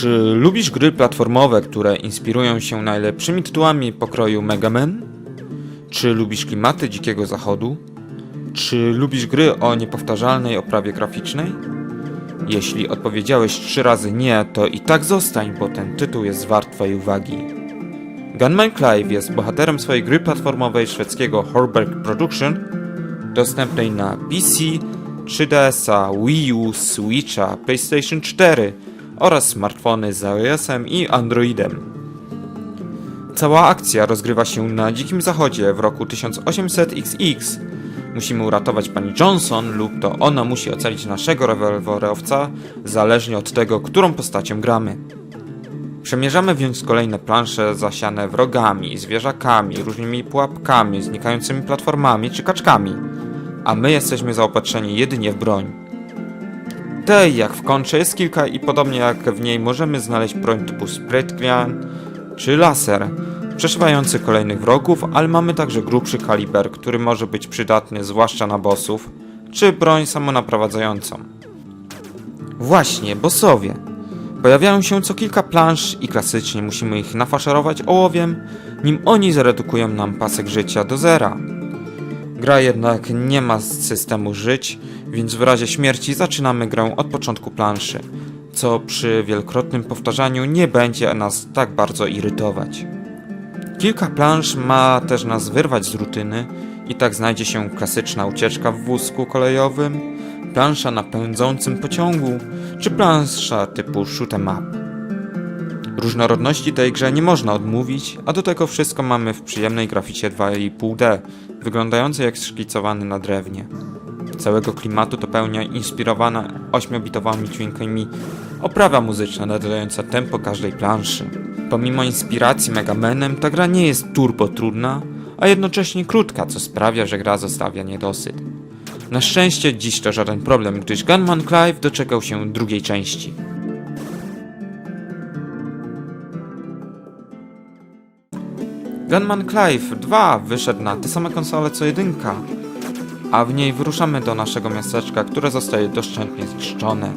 Czy lubisz gry platformowe, które inspirują się najlepszymi tytułami pokroju Mega Man? Czy lubisz klimaty Dzikiego Zachodu? Czy lubisz gry o niepowtarzalnej oprawie graficznej? Jeśli odpowiedziałeś trzy razy nie, to i tak zostań, bo ten tytuł jest wart twojej uwagi. Gunman Clive jest bohaterem swojej gry platformowej szwedzkiego Horberg Production, dostępnej na PC, 3DS-a, Wii U, Switcha, PlayStation 4 oraz smartfony z iOS-em i Androidem. Cała akcja rozgrywa się na Dzikim Zachodzie w roku 1800XX. Musimy uratować pani Johnson lub to ona musi ocalić naszego rewolwerowca, zależnie od tego, którą postacią gramy. Przemierzamy więc kolejne plansze zasiane wrogami, zwierzakami, różnymi pułapkami, znikającymi platformami czy kaczkami, a my jesteśmy zaopatrzeni jedynie w broń. Tej, jak w kontrze, jest kilka i podobnie jak w niej możemy znaleźć broń typu Sprit Gun czy laser, przeszywający kolejnych wrogów, ale mamy także grubszy kaliber, który może być przydatny zwłaszcza na bossów, czy broń samonaprowadzającą. Właśnie, bossowie. Pojawiają się co kilka plansz i klasycznie musimy ich nafaszerować ołowiem, nim oni zredukują nam pasek życia do zera. Gra jednak nie ma systemu żyć, więc w razie śmierci zaczynamy grę od początku planszy, co przy wielokrotnym powtarzaniu nie będzie nas tak bardzo irytować. Kilka plansz ma też nas wyrwać z rutyny i tak znajdzie się klasyczna ucieczka w wózku kolejowym, plansza na pędzącym pociągu, czy plansza typu shoot'em up. Różnorodności tej grze nie można odmówić, a do tego wszystko mamy w przyjemnej graficie 2,5D, wyglądającej jak szkicowany na drewnie. Całego klimatu dopełnia inspirowana 8-bitowymi dźwiękami oprawa muzyczna nadająca tempo każdej planszy. Pomimo inspiracji Megamanem, ta gra nie jest turbo trudna, a jednocześnie krótka, co sprawia, że gra zostawia niedosyt. Na szczęście dziś to żaden problem, gdyż Gunman Clive doczekał się drugiej części. Gunman Clive 2 wyszedł na te same konsole co jedynka, a w niej wyruszamy do naszego miasteczka, które zostaje doszczętnie zniszczone.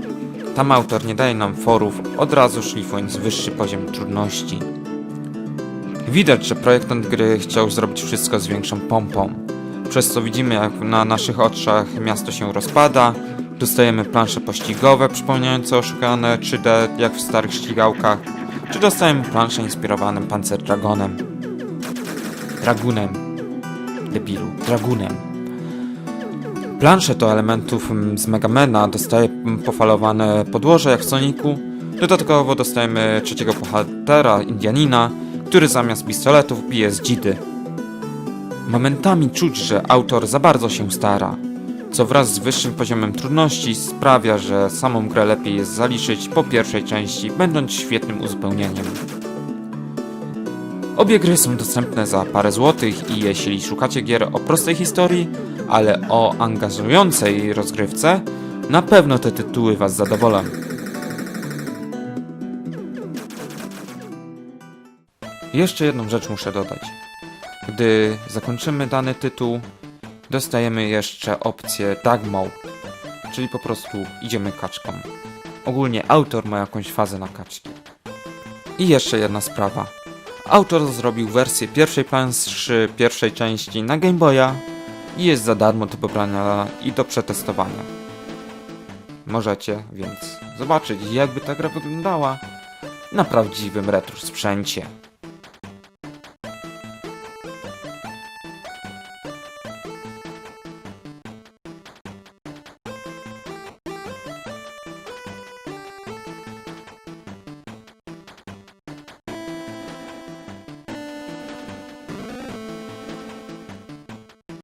Tam autor nie daje nam forów, od razu szlifując wyższy poziom trudności. Widać, że projektant gry chciał zrobić wszystko z większą pompą, przez co widzimy jak na naszych oczach miasto się rozpada, dostajemy plansze pościgowe przypominające oszukane 3D jak w starych ścigałkach, czy dostajemy plansze inspirowane Panzer Dragonem. Dragunem. Debilu. Dragunem. Plansze to elementów mm, z Megamena dostaje mm, pofalowane podłoże jak w Sonicu. Dodatkowo dostajemy trzeciego bohatera, Indianina, który zamiast pistoletów bije z dzidy. Momentami czuć, że autor za bardzo się stara, co wraz z wyższym poziomem trudności sprawia, że samą grę lepiej jest zaliczyć po pierwszej części, będąc świetnym uzupełnieniem. Obie gry są dostępne za parę złotych i jeśli szukacie gier o prostej historii, ale o angażującej rozgrywce, na pewno te tytuły Was zadowolą. Jeszcze jedną rzecz muszę dodać. Gdy zakończymy dany tytuł, dostajemy jeszcze opcję Dark Mode, czyli po prostu idziemy kaczką. Ogólnie autor ma jakąś fazę na kaczki. I jeszcze jedna sprawa. Autor zrobił wersję pierwszej planszy pierwszej części na Game Boya i jest za darmo do pobrania i do przetestowania. Możecie więc zobaczyć jakby ta gra wyglądała na prawdziwym retro sprzęcie.